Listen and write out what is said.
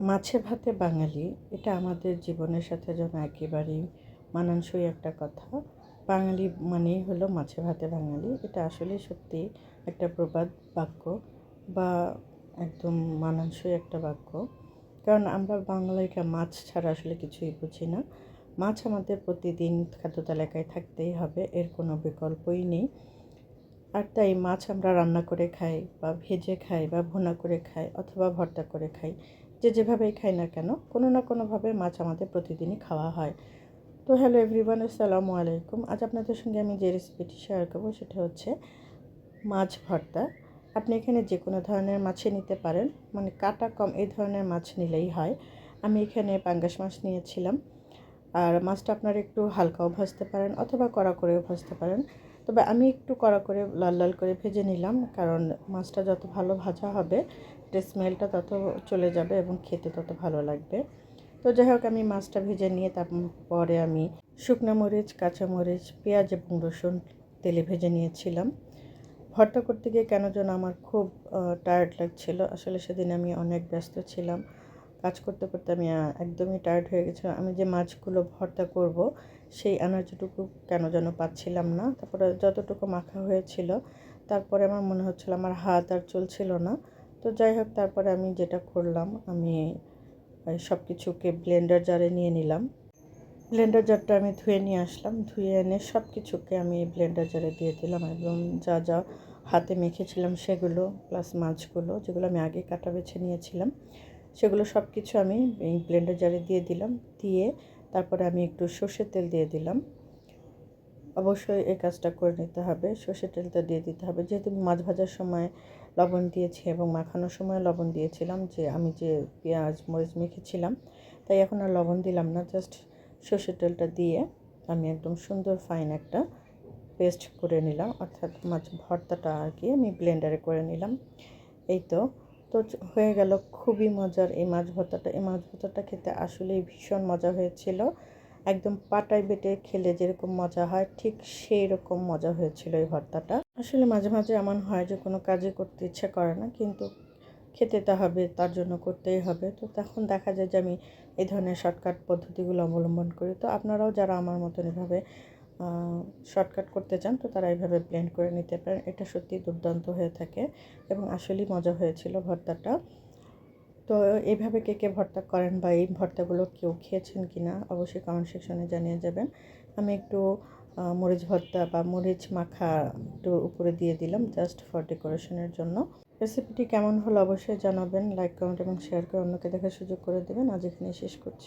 মাছে ভাতে বাঙালি, এটা আমাদের জীবনের সাথে যেন একেবারেই মানানসই একটা কথা। বাঙালি মানেই হলো মাছে ভাতে বাঙালি। এটা আসলে সত্যি একটা প্রবাদ বাক্য বা একদম মানানসই একটা বাক্য। কারণ আমরা বাঙালিরা মাছ ছাড়া আসলে কিছুই বুঝি না। মাছ আমাদের প্রতিদিন খাদ্য তালিকায় থাকতেই হবে, এর কোনো বিকল্পই নেই। আর তাই মাছ আমরা রান্না করে খাই বা ভেজে খাই বা ভোনা করে খাই অথবা ভর্তা করে খাই। যে যেভাবেই খাই না কেন, কোনো না কোনোভাবে মাছ আমাদের প্রতিদিনই খাওয়া হয়। তো হ্যালো এভরিওয়ান আসসালামু আলাইকুম। আজ আপনাদের সঙ্গে আমি যে রেসিপিটি শেয়ার করব সেটা হচ্ছে মাছ ভর্তা। আপনি এখানে যে কোনো ধরনের মাছই নিতে পারেন মানে কাটা কম, এই ধরনের মাছ নিলেই হয়। আমি এখানে পাঙ্গাস মাছ নিয়েছিলাম। আর মাছটা আপনারা একটু হালকাও ভাজতে পারেন অথবা কড়া করেও ভাজতে পারেন। তবে আমি একটু কড়া করে, লাল লাল করে ভেজে নিলাম কারণ মাছটা যত ভালো ভাজা হবে, এটার স্মেলটা তত চলে যাবে এবং খেতে তত ভালো লাগবে। তো যাই হোক, আমি মাছটা ভেজে নিয়ে তারপরে আমি শুকনো মরিচ কাঁচামরিচ পেঁয়াজ এবং রসুন তেলে ভেজে নিয়েছিলাম। ভর্তা করতে গিয়ে কেন যেন আমার খুব টায়ার্ড লাগছিল। আসলে সেদিন আমি অনেক ব্যস্ত ছিলাম। কাজ করতে করতে আমি একদমই টায়ার্ড হয়ে গেছিলাম আমি যে মাছগুলো ভর্তা করব, সেই এনার্জিটুকু কেন যেন পাচ্ছিলাম না। তারপরে যতটুকু মাখা হয়েছিল, তারপরে আমার মনে হচ্ছিল আমার হাত আর চলছিল না। তো যাই হোক, তারপরে আমি যেটা করলাম, আমি সব কিছুকে ব্লেন্ডার জারে নিয়ে নিলাম। ব্লেন্ডার জারটা আমি ধুয়ে নিয়ে আসলাম। ধুয়ে এনে সব কিছুকে আমি ব্লেন্ডার জারে দিয়ে দিলাম এবং যা যা হাতে মেখেছিলাম সেগুলো প্লাস মাছগুলো, যেগুলো আমি আগে কাটা বেছে নিয়েছিলাম সেগুলো সব কিছু আমি এই ব্লেন্ডার জারে দিয়ে দিলাম। দিয়ে তারপরে আমি একটু সর্ষের তেল দিয়ে দিলাম। অবশ্যই এই কাজটা করে নিতে হবে। সর্ষের তেলটা দিয়ে দিতে হবে। যেহেতু মাছ ভাজার সময় লবণ দিয়েছি এবং মাখানোর সময় লবণ দিয়েছিলাম, যে আমি যে পেঁয়াজ, মরিচ মেখেছিলাম, তাই এখন আর লবণ দিলাম না। জাস্ট সর্ষের তেলটা দিয়ে আমি একদম সুন্দর ফাইন একটা পেস্ট করে নিলাম। অর্থাৎ মাছ ভর্তাটা আর কি আমি ব্লেন্ডারে করে নিলাম। এই তো তো হয়ে গেল। খুবই মজার এই মাছ ভর্তাটা। এই মাছ ভর্তাটা খেতে আসলেই ভীষণ মজা হয়েছিল। একদম পাটায় বেটে খেলে যেরকম মজা হয়, ঠিক সেই রকম মজা হয়েছিল এই ভর্তাটা। আসলে মাঝে মাঝে এমন হয় যে, কোনো কাজে করতে ইচ্ছে করে না, কিন্তু খেতে তো হবে, তার জন্য করতেই হবে। তো তখন দেখা যায় যে, আমি এই ধরনের শর্টকাট পদ্ধতিগুলো অবলম্বন করি। তো আপনারাও যারা আমার মতন এভাবে শর্টকাট করতে চান, তো তারা এইভাবে ব্লেন্ড করে নিতে পারেন। এটা সত্যি দুর্দান্ত হয়ে থাকে এবং আসলেই মজা হয়েছিল ভর্তাটা। তো এইভাবে কে কে ভর্তা করেন বা এই ভর্তাগুলো কেউ খেয়েছেন কি না অবশ্যই কমেন্ট সেকশনে জানিয়ে যাবেন। আমি একটু মরিচ ভর্তা বা মরিচ মাখা একটু উপরে দিয়ে দিলাম জাস্ট ফর ডেকোরেশনের জন্য। রেসিপিটি কেমন হলো অবশ্যই জানাবেন লাইক কমেন্ট এবং শেয়ার করে অন্যকে দেখার সুযোগ করে দেবেন। আজ এখানে শেষ করছি।